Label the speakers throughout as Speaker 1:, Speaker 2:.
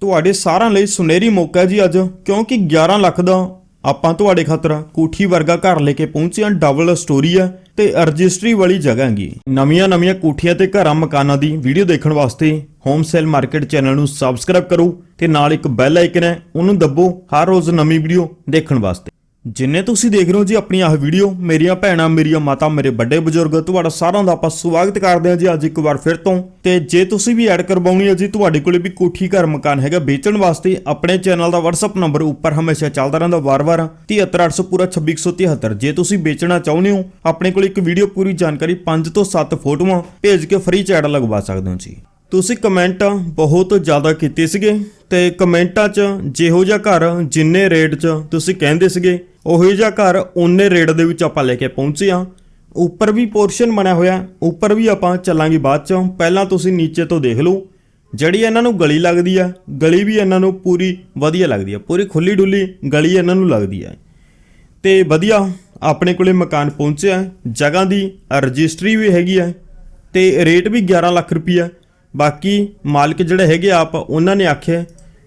Speaker 1: ਤੁਹਾਡੇ ਸਾਰਿਆਂ ਲਈ ਸੁਨਹਿਰੀ ਮੌਕਾ ਜੀ ਅੱਜ, ਕਿਉਂਕਿ 11 ਲੱਖ ਦਾ ਆਪਾਂ ਤੁਹਾਡੇ ਖਾਤਰ ਕੋਠੀ ਵਰਗਾ ਘਰ ਲੈ ਕੇ ਪਹੁੰਚੇ ਹਾਂ ਡਬਲ ਸਟੋਰੀ ਹੈ ਤੇ ਰਜਿਸਟਰੀ ਵਾਲੀ ਜਗ੍ਹਾ ਹੈਗੀ। ਨਵੀਆਂ ਨਵੀਆਂ ਕੋਠੀਆਂ ਤੇ ਘਰਾਂ ਮਕਾਨਾਂ ਦੀ ਵੀਡੀਓ ਦੇਖਣ ਵਾਸਤੇ ਹੋਮ ਸੇਲ ਮਾਰਕੀਟ ਚੈਨਲ ਨੂੰ ਸਬਸਕ੍ਰਾਈਬ ਕਰੋ ਤੇ ਨਾਲ ਇੱਕ ਬੈਲ ਆਈਕਨ ਹੈ, ਉਹਨੂੰ ਦੱਬੋ ਹਰ ਰੋਜ਼ ਨਵੀਂ ਵੀਡੀਓ ਦੇਖਣ ਵਾਸਤੇ। ਜਿੰਨੇ ਤੁਸੀਂ ਦੇਖ ਰਹੇ ਹੋ ਜੀ ਆਪਣੀ ਆਹ ਵੀਡੀਓ ਮੇਰੀਆਂ ਭੈਣਾਂ, ਮੇਰੀਆਂ ਮਾਤਾ, ਮੇਰੇ ਵੱਡੇ ਬਜ਼ੁਰਗ, ਤੁਹਾਡਾ ਸਾਰਿਆਂ ਦਾ ਆਪਾਂ ਸਵਾਗਤ ਕਰਦੇ ਹਾਂ ਜੀ ਅੱਜ ਇੱਕ ਵਾਰ ਫਿਰ ਤੋਂ। ਤੇ ਜੇ ਤੁਸੀਂ ਵੀ ਐਡ ਕਰਵਾਉਣੀ ਹੈ ਜੀ, ਤੁਹਾਡੇ ਕੋਲੇ ਵੀ ਕੋਠੀ ਘਰ ਮਕਾਨ ਹੈਗਾ, ਵੇਚਣ ਵਾਸਤੇ ਆਪਣੇ ਚੈਨਲ ਦਾ WhatsApp ਨੰਬਰ ਉੱਪਰ ਹਮੇਸ਼ਾ ਚੱਲਦਾ ਰਹਿੰਦਾ ਵਾਰ-ਵਾਰ 73800 ਪੂਰਾ 2673 ਜੇ ਤੁਸੀਂ ਵੇਚਣਾ ਚਾਹੁੰਦੇ ਹੋ, ਆਪਣੇ ਕੋਲ ਇੱਕ ਵੀਡੀਓ ਪੂਰੀ ਜਾਣਕਾਰੀ 5 ਤੋਂ 7 ਫੋਟੋਆਂ ਭੇਜ ਕੇ ਫ੍ਰੀ ਚ ਐਡ ਲਗਵਾ ਸਕਦੇ ਹੋ ਜੀ। ਤੁਸੀਂ ਕਮੈਂਟ ਬਹੁਤ ਜ਼ਿਆਦਾ ਕੀਤੇ ਸੀਗੇ ਤੇ ਕਮੈਂਟਾਂ 'ਚ ਜਿਹੋ ਜਿਹਾ ਘਰ, ਜਿੰਨੇ ਰੇਟ 'ਚ ਤੁਸੀਂ ਕਹਿੰਦੇ ਸੀਗੇ ਉਹੋ ਜਿਹਾ ਘਰ ਉਹਨੇ ਰੇਟ ਦੇ ਵਿੱਚ ਆਪਾਂ ਲੈ ਕੇ ਪਹੁੰਚੇ ਆ ਉੱਪਰ ਵੀ ਪੋਰਸ਼ਨ ਬਣਿਆ ਹੋਇਆ ਉੱਪਰ ਵੀ ਆਪਾਂ ਚੱਲਾਂਗੇ ਬਾਅਦ 'ਚੋਂ। ਪਹਿਲਾਂ ਤੁਸੀਂ ਨੀਚੇ ਤੋਂ ਦੇਖ ਲਓ। ਜਿਹੜੀ ਇਹਨਾਂ ਨੂੰ ਗਲੀ ਲੱਗਦੀ ਆ ਗਲੀ ਵੀ ਇਹਨਾਂ ਨੂੰ ਪੂਰੀ ਵਧੀਆ ਲੱਗਦੀ ਆ ਪੂਰੀ ਖੁੱਲੀ ਡੁੱਲੀ ਗਲੀ ਇਹਨਾਂ ਨੂੰ ਲੱਗਦੀ ਆ ਤੇ ਵਧੀਆ ਆਪਣੇ ਕੋਲੇ ਮਕਾਨ ਪਹੁੰਚਿਆ ਜਗ੍ਹਾ ਦੀ ਰਜਿਸਟਰੀ ਵੀ ਹੈਗੀ ਆ ਤੇ ਰੇਟ ਵੀ 11 ਲੱਖ ਰੁਪਈਆ। ਬਾਕੀ ਮਾਲਕ ਜਿਹੜੇ ਹੈਗੇ ਆਪ ਉਹਨਾਂ ਨੇ ਆਖਿਆ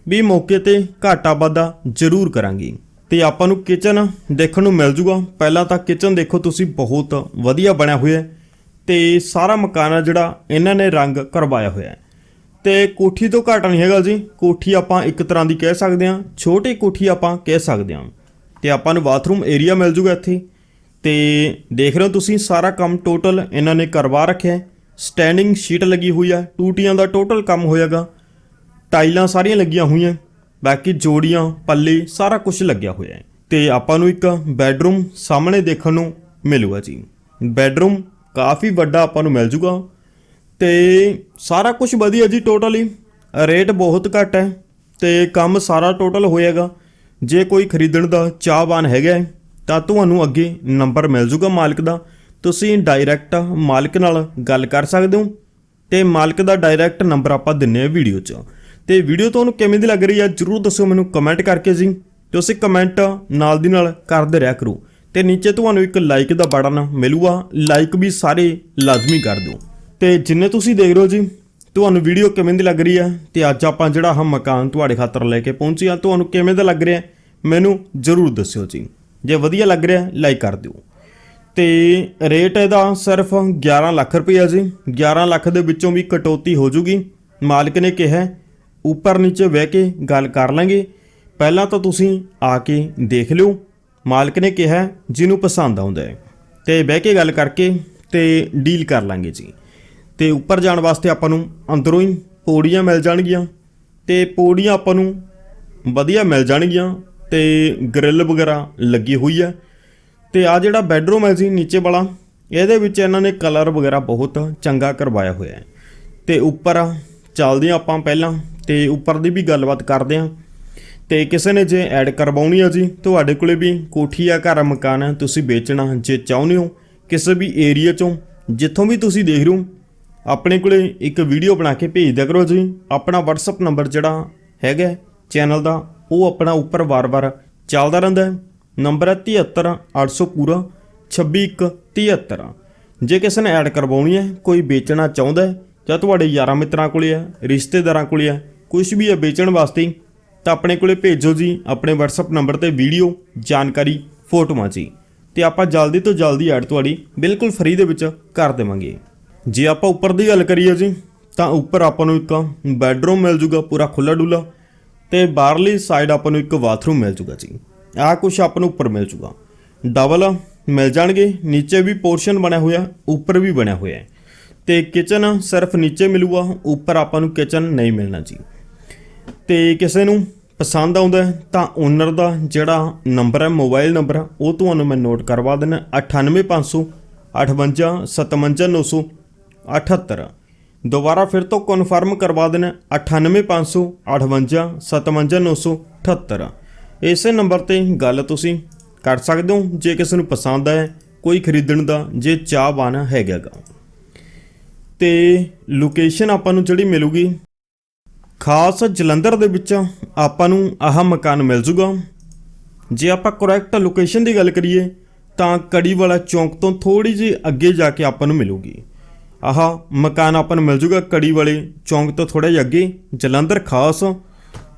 Speaker 1: ਵੀ ਮੌਕੇ ਤੇ ਘਾਟਾ ਵਾਧਾ ਜ਼ਰੂਰ ਕਰਾਂਗੇ। ਤੇ ਆਪਾਂ ਨੂੰ ਕਿਚਨ ਦੇਖਣ ਨੂੰ ਮਿਲ ਜੂਗਾ। ਪਹਿਲਾਂ ਤਾਂ ਕਿਚਨ ਦੇਖੋ ਤੁਸੀਂ, ਬਹੁਤ ਵਧੀਆ ਬਣਿਆ ਹੋਇਆ ਹੈ ਤੇ ਸਾਰਾ ਮਕਾਨ ਆ ਜਿਹੜਾ, ਇਹਨਾਂ ਨੇ ਰੰਗ ਕਰਵਾਇਆ ਹੋਇਆ ਹੈ। ਤੇ ਕੋਠੀ ਤੋਂ ਘੱਟ ਨਹੀਂ ਹੈਗਾ ਜੀ, ਕੋਠੀ ਆਪਾਂ ਇੱਕ ਤਰ੍ਹਾਂ ਦੀ ਕਹਿ ਸਕਦੇ ਹਾਂ, ਛੋਟੀ ਕੋਠੀ ਆਪਾਂ ਕਹਿ ਸਕਦੇ ਹਾਂ। ਤੇ ਆਪਾਂ ਨੂੰ ਬਾਥਰੂਮ ਏਰੀਆ ਮਿਲ ਜੂਗਾ ਇੱਥੇ। ਤੇ ਦੇਖ ਰਹੇ ਹੋ ਤੁਸੀਂ, ਸਾਰਾ ਕੰਮ ਟੋਟਲ ਇਹਨਾਂ ਨੇ ਕਰਵਾ ਰੱਖਿਆ ਸਟੈਂਡਿੰਗ ਸ਼ੀਟ ਲੱਗੀ ਹੋਈ ਆ, ਟੂਟੀਆਂ ਦਾ ਟੋਟਲ ਕੰਮ ਹੋਇਆਗਾ। ਟਾਈਲਾਂ ਸਾਰੀਆਂ ਲੱਗੀਆਂ ਹੋਈਆਂ। ਬਾਕੀ ਜੋੜੀਆਂ ਪੱਲੇ ਸਾਰਾ ਕੁਝ ਲੱਗਿਆ ਹੋਇਆ ਹੈ। ਤੇ ਆਪਾਂ ਨੂੰ ਇੱਕ ਬੈੱਡਰੂਮ ਸਾਹਮਣੇ ਦੇਖਣ ਨੂੰ ਮਿਲੂਗਾ ਜੀ। ਬੈੱਡਰੂਮ ਕਾਫੀ ਵੱਡਾ ਆਪਾਂ ਨੂੰ ਮਿਲ ਜੂਗਾ। ਤੇ ਸਾਰਾ ਕੁਝ ਵਧੀਆ ਜੀ ਟੋਟਲੀ। ਰੇਟ ਬਹੁਤ ਘੱਟ ਹੈ ਤੇ ਕੰਮ ਸਾਰਾ ਟੋਟਲ ਹੋਏਗਾ। ਜੇ ਕੋਈ ਖਰੀਦਣ ਦਾ ਚਾਹਵਾਨ ਹੈਗਾ ਹੈ, ਤਾਂ ਤੁਹਾਨੂੰ ਅੱਗੇ ਨੰਬਰ ਮਿਲ ਜੂਗਾ ਮਾਲਕ ਦਾ। ਤੁਸੀਂ ਡਾਇਰੈਕਟ ਮਾਲਕ ਨਾਲ ਗੱਲ ਕਰ ਸਕਦੇ ਹੋ। ਤੇ ਮਾਲਕ ਦਾ ਡਾਇਰੈਕਟ ਨੰਬਰ ਆਪਾਂ ਦਿੰਨੇ ਆ ਵੀਡੀਓ 'ਚ। ਤੇ ਵੀਡੀਓ ਤੁਹਾਨੂੰ ਕਿਵੇਂ ਦੀ ਲੱਗ ਰਹੀ ਹੈ ਜਰੂਰ ਦੱਸਿਓ ਮੈਨੂੰ ਕਮੈਂਟ ਕਰਕੇ ਜੀ ਤੁਸੀਂ ਕਮੈਂਟ ਨਾਲ ਦੀ ਨਾਲ ਕਰਦੇ ਰਿਹਾ ਕਰੋ। ਤੇ ਨੀਚੇ ਤੁਹਾਨੂੰ ਇੱਕ ਲਾਈਕ ਦਾ ਬਟਨ ਮਿਲੂਗਾ ਲਾਈਕ ਵੀ ਸਾਰੇ ਲਾਜ਼ਮੀ ਕਰ ਦਿਓ। ਤੇ ਜਿੰਨੇ ਤੁਸੀਂ ਦੇਖ ਰਹੇ ਹੋ ਜੀ, ਤੁਹਾਨੂੰ ਵੀਡੀਓ ਕਿਵੇਂ ਦੀ ਲੱਗ ਰਹੀ ਹੈ ਤੇ ਅੱਜ ਆਪਾਂ ਜਿਹੜਾ ਆਹ ਮਕਾਨ ਤੁਹਾਡੇ ਖਾਤਰ ਲੈ ਕੇ ਪਹੁੰਚੇ ਆ, ਤੁਹਾਨੂੰ ਕਿਵੇਂ ਦਾ ਲੱਗ ਰਿਹਾ, ਮੈਨੂੰ ਜਰੂਰ ਦੱਸਿਓ ਜੀ। ਜੇ ਵਧੀਆ ਲੱਗ ਰਿਹਾ ਲਾਈਕ ਕਰ ਦਿਓ। ਤੇ ਰੇਟ ਇਹਦਾ ਸਿਰਫ 11 ਲੱਖ ਰੁਪਈਆ ਜੀ 11 ਲੱਖ ਦੇ ਵਿੱਚੋਂ ਵੀ ਕਟੌਤੀ ਹੋ ਜੂਗੀ। ਮਾਲਕ ਨੇ ਕਿਹਾ ਉੱਪਰ ਨੀਚੇ ਬਹਿ ਕੇ ਗੱਲ ਕਰ ਲਾਂਗੇ। ਪਹਿਲਾਂ ਤਾਂ ਤੁਸੀਂ ਆ ਕੇ ਦੇਖ ਲਿਓ। ਮਾਲਕ ਨੇ ਕਿਹਾ, ਜਿਹਨੂੰ ਪਸੰਦ ਆਉਂਦਾ ਹੈ। ਤੇ ਬਹਿ ਕੇ ਗੱਲ ਕਰਕੇ ਤੇ ਡੀਲ ਕਰ ਲਾਂਗੇ ਜੀ। ਤੇ ਉੱਪਰ ਜਾਣ ਵਾਸਤੇ ਆਪਾਂ ਨੂੰ ਅੰਦਰੋਂ ਹੀ ਪੌੜੀਆਂ ਮਿਲ ਜਾਣਗੀਆਂ ਤੇ ਪੌੜੀਆਂ ਆਪਾਂ ਨੂੰ ਵਧੀਆ ਮਿਲ ਜਾਣਗੀਆਂ ਤੇ ਗ੍ਰਿਲ ਵਗੈਰਾ ਲੱਗੀ ਹੋਈ ਹੈ। ਤੇ ਆ ਜਿਹੜਾ ਬੈੱਡਰੂਮ ਹੈ ਜੀ ਨੀਚੇ ਵਾਲਾ, ਇਹਦੇ ਵਿੱਚ ਇਹਨਾਂ ਨੇ ਕਲਰ ਵਗੈਰਾ ਬਹੁਤ ਚੰਗਾ ਕਰਵਾਇਆ ਹੋਇਆ ਹੈ। ਤੇ ਉੱਪਰ ਚੱਲਦੇ ਹਾਂ ਆਪਾਂ ਪਹਿਲਾਂ। ਤੇ ਉੱਪਰ ਦੀ ਵੀ ਗੱਲਬਾਤ ਕਰਦੇ ਹਾਂ। ਤੇ ਕਿਸੇ ਨੇ ਜੇ ਐਡ ਕਰਵਾਉਣੀ ਆ ਜੀ, ਤੁਹਾਡੇ ਕੋਲੇ ਵੀ ਕੋਠੀ ਆ, ਘਰ ਮਕਾਨ ਹੈ ਤੁਸੀਂ ਵੇਚਣਾ, ਜੇ ਚਾਹੁੰਦੇ ਹੋ ਕਿਸੇ ਵੀ ਏਰੀਆ ਚੋਂ, ਜਿੱਥੋਂ ਵੀ ਤੁਸੀਂ ਦੇਖ ਰਹੇ ਹੋ, ਆਪਣੇ ਕੋਲੇ ਇੱਕ ਵੀਡੀਓ ਬਣਾ ਕੇ ਭੇਜ ਦਿਆ ਕਰੋ ਜੀ। ਆਪਣਾ WhatsApp ਨੰਬਰ ਜਿਹੜਾ ਹੈਗਾ, ਚੈਨਲ ਦਾ, ਉਹ ਆਪਣਾ ਉੱਪਰ ਵਾਰ-ਵਾਰ ਚੱਲਦਾ ਰਹਿੰਦਾ ਹੈ। ਨੰਬਰ ਹੈ 73800 ਪੂਰਾ 26173 ਜੇ ਕਿਸੇ ਨੇ ਐਡ ਕਰਵਾਉਣੀ ਹੈ, ਕੋਈ ਵੇਚਣਾ ਚਾਹੁੰਦਾ ਹੈ, ਜਾਂ ਤੁਹਾਡੇ ਯਾਰਾਂ ਮਿੱਤਰਾਂ ਕੋਲੇ ਹੈ, ਰਿਸ਼ਤੇਦਾਰਾਂ ਕੋਲੇ ਹੈ ਕੁਝ ਵੀ ਹੈ ਵੇਚਣ ਵਾਸਤੇ, ਤਾਂ ਆਪਣੇ ਕੋਲੇ ਭੇਜੋ ਜੀ ਆਪਣੇ WhatsApp ਨੰਬਰ ਤੇ ਵੀਡੀਓ ਜਾਣਕਾਰੀ, ਫੋਟੋਆਂ ਜੀ। ਤੇ ਆਪਾਂ ਜਲਦੀ ਤੋਂ ਜਲਦੀ ਐਡ ਤੁਹਾਡੀ ਬਿਲਕੁਲ ਫ੍ਰੀ ਦੇ ਵਿੱਚ ਕਰ ਦੇਵਾਂਗੇ। ਜੇ ਆਪਾਂ ਉੱਪਰ ਦੀ ਗੱਲ ਕਰੀਏ ਜੀ, ਤਾਂ ਉੱਪਰ ਆਪਾਂ ਨੂੰ ਇੱਕ ਬੈਡਰੂਮ ਮਿਲ ਜੂਗਾ, ਪੂਰਾ ਖੁੱਲਾ ਡੁੱਲਾ ਤੇ ਬਾਹਰਲੀ ਸਾਈਡ ਆਪਾਂ ਨੂੰ ਇੱਕ ਬਾਥਰੂਮ ਮਿਲ ਜੂਗਾ ਜੀ। ਆਹ ਕੁਛ ਆਪਾਂ ਨੂੰ ਉੱਪਰ ਮਿਲ ਜੂਗਾ। ਡਬਲ ਮਿਲ ਜਾਣਗੇ, ਨੀਚੇ ਵੀ ਪੋਰਸ਼ਨ ਬਣਿਆ ਹੋਇਆ, ਉੱਪਰ ਵੀ ਬਣਿਆ ਹੋਇਆ ਹੈ। ਤੇ ਕਿਚਨ ਸਿਰਫ ਨੀਚੇ ਮਿਲੂਗਾ, ਉੱਪਰ ਆਪਾਂ ਨੂੰ ਕਿਚਨ ਨਹੀਂ ਮਿਲਣਾ ਜੀ। ਤੇ ਕਿਸੇ ਨੂੰ ਪਸੰਦ ਆਉਂਦਾ ਤਾਂ ਓਨਰ ਦਾ ਜਿਹੜਾ ਨੰਬਰ ਹੈ ਮੋਬਾਈਲ ਨੰਬਰ ਉਹ ਤੁਹਾਨੂੰ ਮੈਂ ਨੋਟ ਕਰਵਾ ਦਿੰਦਾ 98500 58900 78 ਦੁਬਾਰਾ ਫਿਰ ਤੋਂ ਕਨਫਰਮ ਕਰਵਾ ਦੇਣਾ 98500 58978 ਇਸੇ ਨੰਬਰ ਤੇ ਗੱਲ ਤੁਸੀਂ ਕਰ ਸਕਦੇ ਹੋ, ਜੇ ਕਿਸੇ ਨੂੰ ਪਸੰਦ ਆਏ ਕੋਈ ਖਰੀਦਣ ਦਾ, ਜੇ ਚਾਹਵਾਨ ਹੈਗਾਗਾ ਤੇ ਲੋਕੇਸ਼ਨ ਆਪਾਂ ਨੂੰ ਜਿਹੜੀ ਮਿਲੂਗੀ ਖਾਸ ਜਲੰਧਰ ਦੇ ਵਿੱਚ ਆਪਾਂ ਨੂੰ ਆਹ ਮਕਾਨ ਮਿਲ ਜੂਗਾ। ਜੇ ਆਪਾਂ ਕਰੈਕਟ ਲੋਕੇਸ਼ਨ ਦੀ ਗੱਲ ਕਰੀਏ, ਤਾਂ ਕੜੀ ਵਾਲਾ ਚੌਂਕ ਤੋਂ ਥੋੜੀ ਜਿਹੀ ਅੱਗੇ ਜਾ ਕੇ ਆਪਾਂ ਨੂੰ ਮਿਲੂਗੀ। ਆਹ ਮਕਾਨ ਆਪਾਂ ਨੂੰ ਮਿਲ ਜੂਗਾ ਕੜੀ ਵਾਲੇ ਚੌਂਕ ਤੋਂ ਥੋੜਾ ਜਿਹਾ ਅੱਗੇ, ਜਲੰਧਰ ਖਾਸ।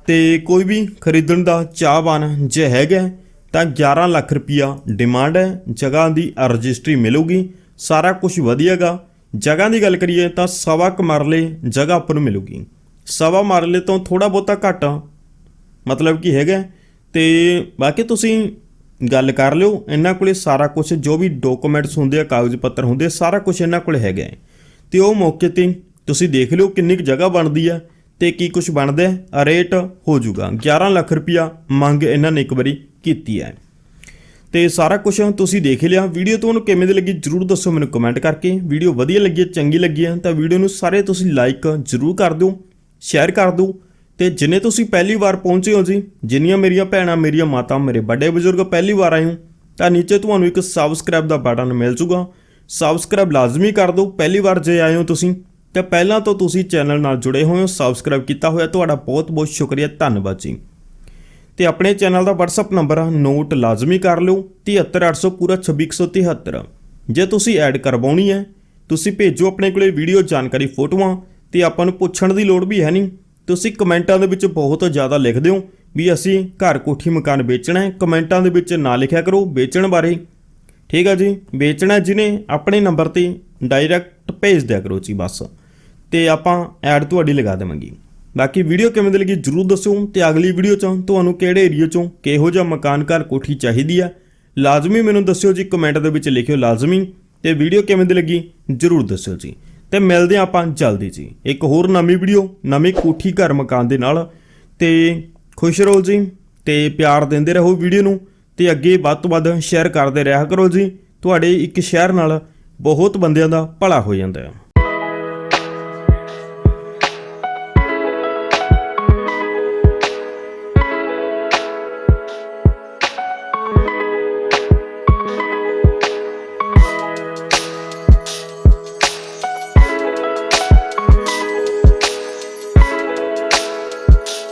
Speaker 1: ਤੇ ਕੋਈ ਵੀ ਖਰੀਦਣ ਦਾ ਚਾਹਵਾਨ ਜੇ ਹੈਗਾ, ਤਾਂ 11 ਲੱਖ ਰੁਪਿਆ ਡਿਮਾਂਡ ਹੈ, ਜਗ੍ਹਾ ਦੀ ਰਜਿਸਟਰੀ ਮਿਲੂਗੀ, ਸਾਰਾ ਕੁਝ ਵਧੀਆਗਾ। ਜਗ੍ਹਾ ਦੀ ਗੱਲ ਕਰੀਏ, ਤਾਂ ਸਵਾ ਕੁ ਮਰਲੇ ਜਗ੍ਹਾ ਆਪਾਂ ਨੂੰ ਮਿਲੂਗੀ। ਸਵਾ ਮਰਲੇ ਤੋਂ ਥੋੜਾ ਬਹੁਤਾ ਘੱਟ ਮਤਲਬ ਕੀ ਹੈਗਾ। ਤੇ ਬਾਕੀ ਤੁਸੀਂ ਗੱਲ ਕਰ ਲਿਓ। ਇਹਨਾਂ ਕੋਲੇ ਸਾਰਾ ਕੁਝ ਜੋ ਵੀ ਡਾਕੂਮੈਂਟਸ ਹੁੰਦੇ ਆ ਕਾਗਜ਼ ਪੱਤਰ ਹੁੰਦੇ ਸਾਰਾ ਕੁਝ ਇਹਨਾਂ ਕੋਲੇ ਹੈਗਾ ਹੈ। ਤੇ ਉਹ ਮੌਕੇ ਤੇ ਤੁਸੀਂ ਦੇਖ ਲਿਓ ਕਿੰਨੀ ਕੁ ਜਗ੍ਹਾ ਬਣਦੀ ਆ ਤੇ ਕੀ ਕੁਝ ਬਣਦਾ ਹੈ। ਰੇਟ ਹੋ ਜਾਊਗਾ। 11 ਲੱਖ ਰੁਪਿਆ ਮੰਗ ਇਹਨਾਂ ਨੇ ਇੱਕ ਵਾਰੀ ਕੀਤੀ ਹੈ। ਤੇ ਸਾਰਾ ਕੁਝ ਤੁਸੀਂ ਦੇਖ ਲਿਆ। ਵੀਡੀਓ ਤੁਹਾਨੂੰ ਕਿਵੇਂ ਦੀ ਲੱਗੀ ਜਰੂਰ ਦੱਸੋ ਮੈਨੂੰ ਕਮੈਂਟ ਕਰਕੇ। ਵੀਡੀਓ ਵਧੀਆ ਲੱਗੀ ਹੈ, ਚੰਗੀ ਲੱਗੀ ਹੈ, ਤਾਂ ਵੀਡੀਓ ਨੂੰ ਸਾਰੇ ਤੁਸੀਂ ਲਾਈਕ ਜਰੂਰ ਕਰ ਦਿਓ। ਸ਼ੇਅਰ ਕਰ ਦਿਓ ਤੇ ਜਿੰਨੇ ਤੁਸੀਂ ਪਹਿਲੀ ਵਾਰ ਪਹੁੰਚੇ ਹੋ ਜੀ, ਜਿੰਨੀਆਂ ਮੇਰੀਆਂ ਭੈਣਾਂ, ਮੇਰੀਆਂ ਮਾਤਾ, ਮੇਰੇ ਵੱਡੇ ਬਜ਼ੁਰਗ ਪਹਿਲੀ ਵਾਰ ਆਏ ਹੋ, ਤਾਂ ਨੀਚੇ ਤੁਹਾਨੂੰ ਇੱਕ ਸਬਸਕ੍ਰਾਈਬ ਦਾ ਬਟਨ ਮਿਲ ਜੂਗਾ। ਸਬਸਕ੍ਰਾਈਬ ਲਾਜ਼ਮੀ ਕਰ ਦਿਓ। ਪਹਿਲੀ ਵਾਰ ਜੇ ਆਏ ਹੋ ਤੁਸੀਂ, ਤੇ ਪਹਿਲਾਂ ਤੋਂ ਤੁਸੀਂ ਚੈਨਲ ਨਾਲ ਜੁੜੇ ਹੋਏ ਹੋ ਸਬਸਕ੍ਰਾਈਬ ਕੀਤਾ ਹੋਇਆ ਤੁਹਾਡਾ ਬਹੁਤ ਬਹੁਤ ਸ਼ੁਕਰੀਆ। ਧੰਨਵਾਦ ਜੀ। ਤੇ ਆਪਣੇ ਚੈਨਲ ਦਾ WhatsApp ਨੰਬਰ ਆ ਨੋਟ ਲਾਜ਼ਮੀ ਕਰ ਲਿਓ 73800 ਪੂਰਾ 26173 ਜੇ ਤੁਸੀਂ ਐਡ ਕਰਵਾਉਣੀ ਹੈ, ਤੁਸੀਂ ਭੇਜੋ ਆਪਣੇ ਕੋਲੇ ਵੀਡੀਓ ਜਾਣਕਾਰੀ, ਫੋਟੋਆਂ। ਤੇ ਆਪਾਂ ਨੂੰ ਪੁੱਛਣ ਦੀ ਲੋੜ ਵੀ ਹੈ ਨਹੀਂ। ਤੁਸੀਂ ਕਮੈਂਟਾਂ ਦੇ ਵਿੱਚ ਬਹੁਤ ਜ਼ਿਆਦਾ ਲਿਖਦੇ ਹੋ ਵੀ ਅਸੀਂ ਘਰ ਕੋਠੀ ਮਕਾਨ ਵੇਚਣਾ ਹੈ। ਕਮੈਂਟਾਂ ਦੇ ਵਿੱਚ ਨਾ ਲਿਖਿਆ ਕਰੋ ਵੇਚਣ ਬਾਰੇ। ਠੀਕ ਆ ਜੀ, ਵੇਚਣਾ ਜਿਹਨੇ ਆਪਣੇ ਨੰਬਰ ਤੇ ਡਾਇਰੈਕਟ ਭੇਜ ਦਿਆ ਕਰੋ ਜੀ ਬਸ। ਤੇ ਆਪਾਂ ਐਡ ਤੁਹਾਡੀ ਲਗਾ ਦੇਵਾਂਗੇ। ਬਾਕੀ ਵੀਡੀਓ ਕਿਵੇਂ ਦੀ ਲੱਗੀ ਜਰੂਰ ਦੱਸਿਓ ਤੇ ਅਗਲੀ ਵੀਡੀਓ ਚ ਤੁਹਾਨੂੰ ਕਿਹੜੇ ਏਰੀਆ ਚੋਂ ਕਿਹੋ ਜਿਹਾ ਮਕਾਨ ਘਰ ਕੋਠੀ ਚਾਹੀਦੀ ਆ, ਲਾਜ਼ਮੀ ਮੈਨੂੰ ਦੱਸਿਓ ਜੀ ਕਮੈਂਟ ਦੇ ਵਿੱਚ ਲਿਖਿਓ ਲਾਜ਼ਮੀ। ਤੇ ਵੀਡੀਓ ਕਿਵੇਂ ਦੀ ਲੱਗੀ ਜਰੂਰ ਦੱਸਿਓ ਜੀ। ਤੇ ਮਿਲਦੇ ਹਾਂ ਆਪਾਂ ਜਲਦੀ ਜੀ। ਇੱਕ ਹੋਰ ਨਵੀਂ ਵੀਡੀਓ, ਨਵੀਂ ਕੋਠੀ ਘਰ ਮਕਾਨ ਦੇ ਨਾਲ। ਤੇ ਖੁਸ਼ ਰਹੋ ਜੀ ਤੇ ਪਿਆਰ ਦਿੰਦੇ ਰਹੋ ਵੀਡੀਓ ਨੂੰ ਤੇ ਅੱਗੇ ਵੱਧ ਤੋਂ ਵੱਧ ਸ਼ੇਅਰ ਕਰਦੇ ਰਿਹਾ ਕਰੋ ਜੀ। ਤੁਹਾਡੇ ਇੱਕ ਸ਼ੇਅਰ ਨਾਲ ਬਹੁਤ ਬੰਦਿਆਂ ਦਾ ਭਲਾ ਹੋ ਜਾਂਦਾ ਹੈ।